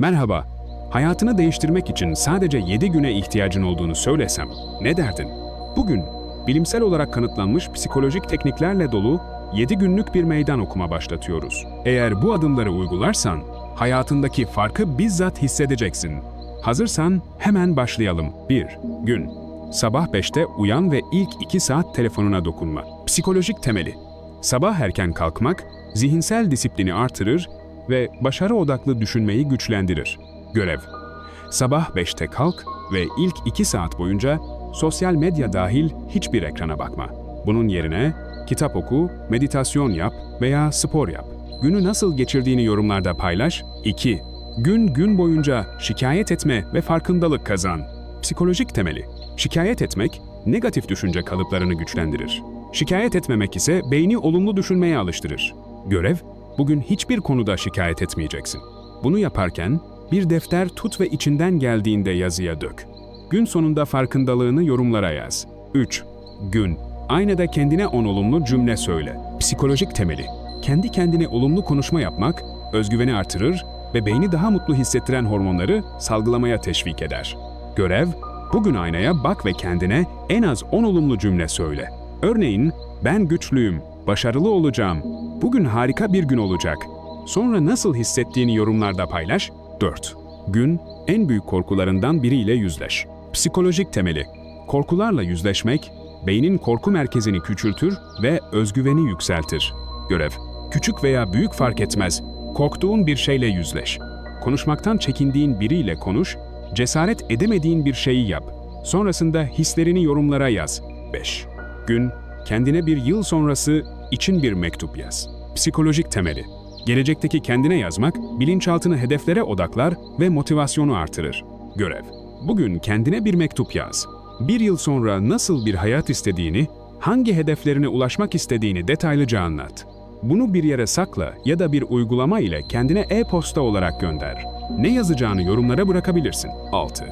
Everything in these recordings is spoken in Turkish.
Merhaba. Hayatını değiştirmek için sadece 7 güne ihtiyacın olduğunu söylesem ne derdin? Bugün bilimsel olarak kanıtlanmış psikolojik tekniklerle dolu 7 günlük bir meydan okuma başlatıyoruz. Eğer bu adımları uygularsan hayatındaki farkı bizzat hissedeceksin. Hazırsan hemen başlayalım. 1. Gün. Sabah 5'te uyan ve ilk 2 saat telefonuna dokunma. Psikolojik temeli. Sabah erken kalkmak zihinsel disiplini artırır ve başarı odaklı düşünmeyi güçlendirir. Görev. Sabah 5'te kalk ve ilk 2 saat boyunca sosyal medya dahil hiçbir ekrana bakma. Bunun yerine kitap oku, meditasyon yap veya spor yap. Günü nasıl geçirdiğini yorumlarda paylaş. 2. Gün gün boyunca şikayet etme ve farkındalık kazan. Psikolojik temeli. Şikayet etmek negatif düşünce kalıplarını güçlendirir. Şikayet etmemek ise beyni olumlu düşünmeye alıştırır. Görev, bugün hiçbir konuda şikayet etmeyeceksin. Bunu yaparken bir defter tut ve içinden geldiğinde yazıya dök. Gün sonunda farkındalığını yorumlara yaz. 3. Gün. Aynada kendine on olumlu cümle söyle. Psikolojik temeli. Kendi kendine olumlu konuşma yapmak, özgüveni artırır ve beyni daha mutlu hissettiren hormonları salgılamaya teşvik eder. Görev, bugün aynaya bak ve kendine en az 10 olumlu cümle söyle. Örneğin, ben güçlüyüm, başarılı olacağım, bugün harika bir gün olacak. Sonra nasıl hissettiğini yorumlarda paylaş. 4. Gün, en büyük korkularından biriyle yüzleş. Psikolojik temeli. Korkularla yüzleşmek, beynin korku merkezini küçültür ve özgüveni yükseltir. Görev. Küçük veya büyük fark etmez. Korktuğun bir şeyle yüzleş. Konuşmaktan çekindiğin biriyle konuş, cesaret edemediğin bir şeyi yap. Sonrasında hislerini yorumlara yaz. 5. Gün, kendine bir yıl sonrası için bir mektup yaz. Psikolojik temeli. Gelecekteki kendine yazmak, bilinçaltını hedeflere odaklar ve motivasyonu artırır. Görev. Bugün kendine bir mektup yaz. Bir yıl sonra nasıl bir hayat istediğini, hangi hedeflerine ulaşmak istediğini detaylıca anlat. Bunu bir yere sakla ya da bir uygulama ile kendine e-posta olarak gönder. Ne yazacağını yorumlara bırakabilirsin. 6.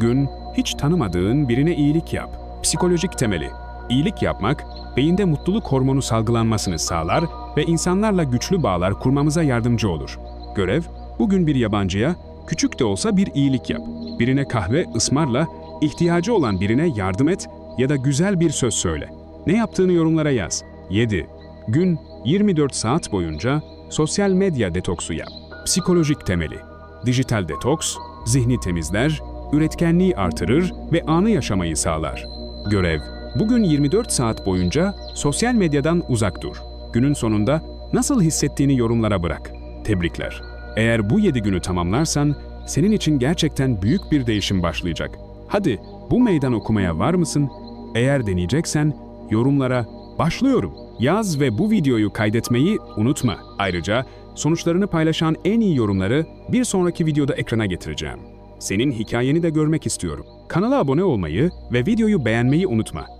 Gün, hiç tanımadığın birine iyilik yap. Psikolojik temeli. İyilik yapmak, beyinde mutluluk hormonu salgılanmasını sağlar ve insanlarla güçlü bağlar kurmamıza yardımcı olur. Görev, bugün bir yabancıya küçük de olsa bir iyilik yap. Birine kahve ısmarla, ihtiyacı olan birine yardım et ya da güzel bir söz söyle. Ne yaptığını yorumlara yaz. 7. Gün 24 saat boyunca sosyal medya detoksu yap. Psikolojik temeli. Dijital detoks, zihni temizler, üretkenliği artırır ve anı yaşamayı sağlar. Görev, bugün 24 saat boyunca sosyal medyadan uzak dur. Günün sonunda nasıl hissettiğini yorumlara bırak. Tebrikler. Eğer bu 7 günü tamamlarsan senin için gerçekten büyük bir değişim başlayacak. Hadi bu meydan okumaya var mısın? Eğer deneyeceksen yorumlara başlıyorum yaz ve bu videoyu kaydetmeyi unutma. Ayrıca sonuçlarını paylaşan en iyi yorumları bir sonraki videoda ekrana getireceğim. Senin hikayeni de görmek istiyorum. Kanala abone olmayı ve videoyu beğenmeyi unutma.